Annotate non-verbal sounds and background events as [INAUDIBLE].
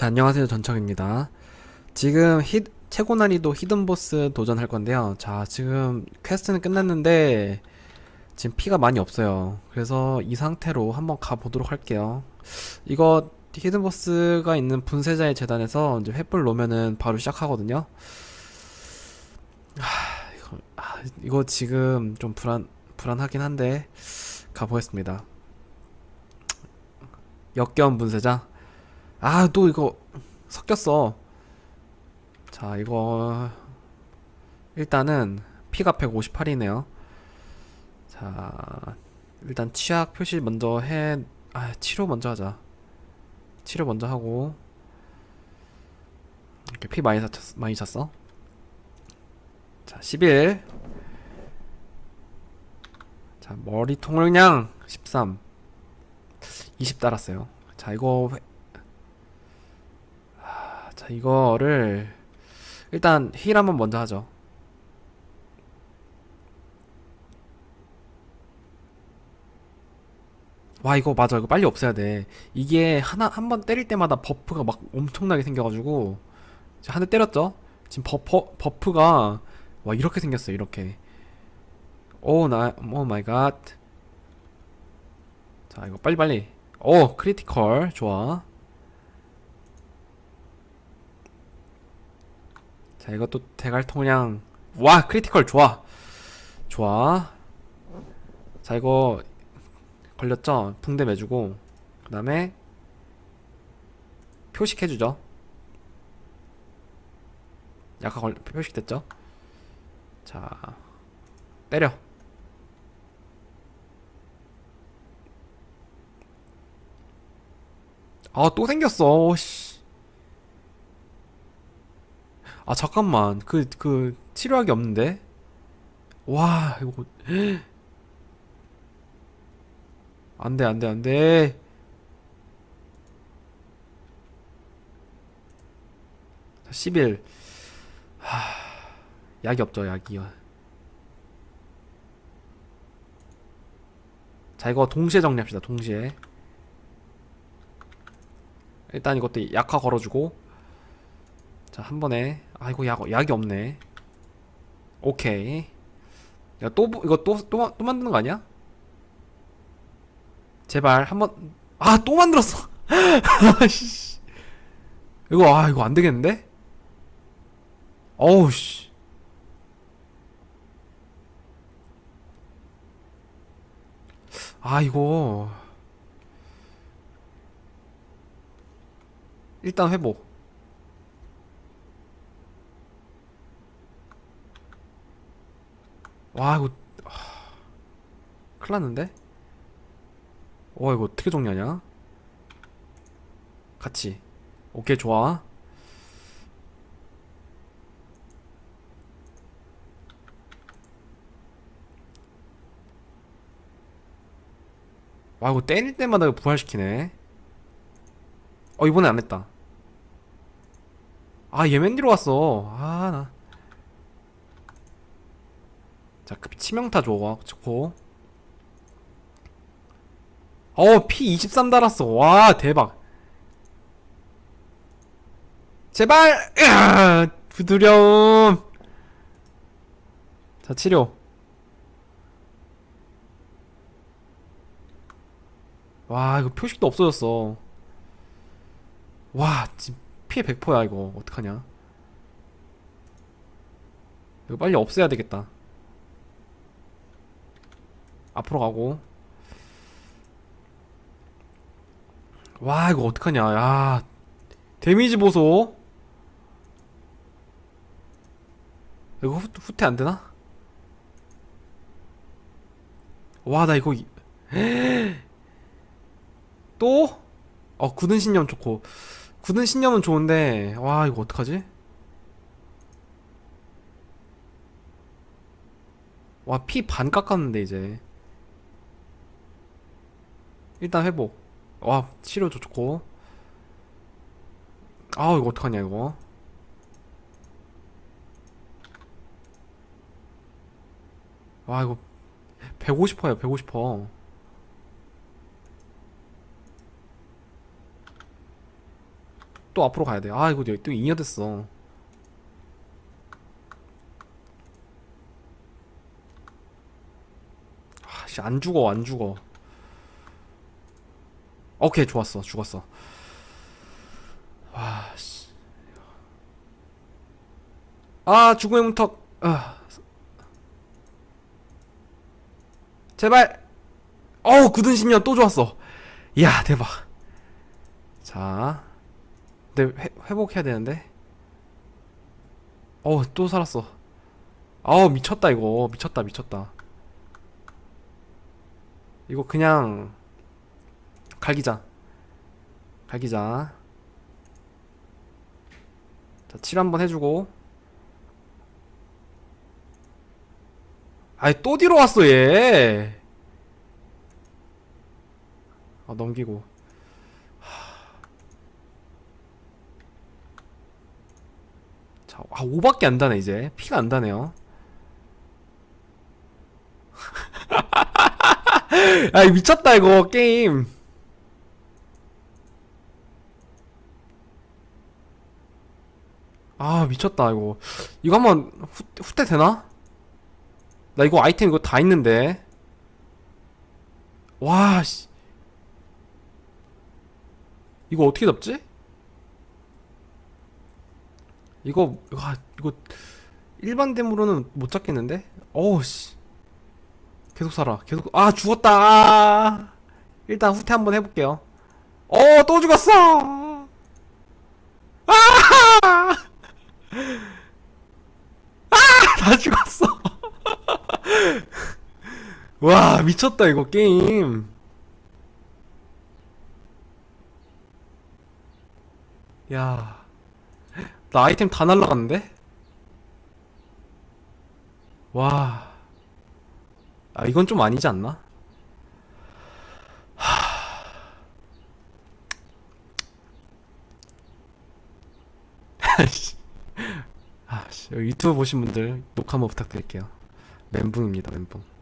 자, 안녕하세요. 전청입니다. 지금 히, 최고 난이도 히든보스 도전할 건데요. 자, 지금 퀘스트는 끝났는데 지금 피가 많이 없어요. 그래서 이 상태로 한번 가보도록 할게요. 이거 히든보스가 있는 분쇄자의 재단에서 이제 횃불 놓으면은 바로 시작하거든요. 하, 이거, 아, 이거 지금 좀 불안, 불안하긴 한데 가보겠습니다. 역겨운 분쇄자. 아, 또 이거 섞였어. 자, 이거 일단은 피가 158이네요. 자, 일단 치약 표시 먼저 해. 아, 치료 먼저 하자. 치료 먼저 하고 이렇게 피 많이 찼, 많이 찼어. 자, 11. 자, 머리 통력량 13. 20 달았어요. 자, 이거 자, 이거를 일단 힐 한번 먼저 하죠. 와, 이거 맞아. 이거 빨리 없애야 돼. 이게 하나 한 번 때릴 때마다 버프가 막 엄청나게 생겨가지고 한 대 때렸죠? 지금 버퍼 버프가 와 이렇게 생겼어요. 이렇게. 오, 나, 오 마이 갓. 자, 이거 빨리 빨리. 오, 크리티컬. 좋아. 자, 이것도 대갈 통량. 와, 크리티컬 좋아. 좋아. 자, 이거 걸렸죠? 붕대 매주고. 그 다음에 표식해주죠. 약간 걸, 표식됐죠? 자, 때려. 아, 또 생겼어. 씨. 아 잠깐만. 그그 치료약이 없는데? 와 이거. [GASPS] 안돼 안돼 안돼. 자, 10일. 하 약이 없죠 약이. 자 이거 동시에 정리합시다 동시에. 일단 이것도 약화 걸어주고 자, 한 번에. 아, 이거 약, 약이 없네. 오케이. 야, 또, 부- 이거 또, 또, 마- 또 만드는 거 아니야? 제발, 한 번. 아, 또 만들었어! [LAUGHS] 씨. 이거, 아, 이거 안 되겠는데? 어우, 씨. 아, 이거. 일단 회복. 와 이거 하... 큰일 났는데? 와 이거 어떻게 정리하냐? 같이. 오케이 좋아. 와 이거 때릴 때마다 부활시키네. 어 이번에 안 했다. 아 얘맨디로 왔어. 아나 자, 그 치명타 줘. 좋고. 어, 피23 달았어. 와, 대박. 제발! 으아, 부드러움. 자, 치료. 와, 이거 표식도 없어졌어. 와, 지금 피해 100%야, 이거. 어떡하냐. 이거 빨리 없애야 되겠다. 앞으로 가고 와 이거 어떡하냐 야 데미지 보소 이거 후, 후퇴 안되나? 와 나 이거 이- [GASPS] 또? 어 굳은 신념 좋고 굳은 신념은 좋은데 와 이거 어떡하지? 와 피 반 깎았는데 이제 일단 회복. 와, 치료 좋고. 아, 이거 어떡하냐, 이거. 와, 이거 150%야, 150%. 또 앞으로 가야 돼. 아, 이거 또 잉여 됐어. 아, 씨, 안 죽어, 안 죽어. 오케이, 좋았어. 죽었어. 와, 씨. 아, 죽음의 문턱. 아. 제발. 어우, 굳은 신년 또 좋았어. 이야, 대박. 자. 근데 회, 회복해야 되는데. 어우, 또 살았어. 아우, 미쳤다, 이거. 미쳤다, 미쳤다. 이거 그냥 갈기자. 갈기자. 자, 칠 한번 해주고. 아이, 또 뒤로 왔어, 얘. 아, 넘기고. 자, 아, 5밖에 안 다네, 이제. 피가 안 다네요. [LAUGHS] 아, 미쳤다, 이거, 게임. 아, 미쳤다, 이거. 이거 한번 후, 후퇴 되나? 나 이거 아이템 이거 다 있는데. 와, 씨. 이거 어떻게 잡지? 이거, 와, 이거, 일반 댐으로는 못 잡겠는데? 어우, 씨. 계속 살아. 계속, 아, 죽었다. 아. 일단 후퇴 한번 해볼게요. 어, 또 죽었어! 아! 아! 다 죽었어. 와, 미쳤다, 이거 게임. 야. 나 아이템 다 날라갔는데? 와. 아, 이건 좀 아니지 않나? 하... [LAUGHS] 아, 씨. 유튜브 보신 분들 녹화 한번 부탁드릴게요. 멘붕입니다, 멘붕.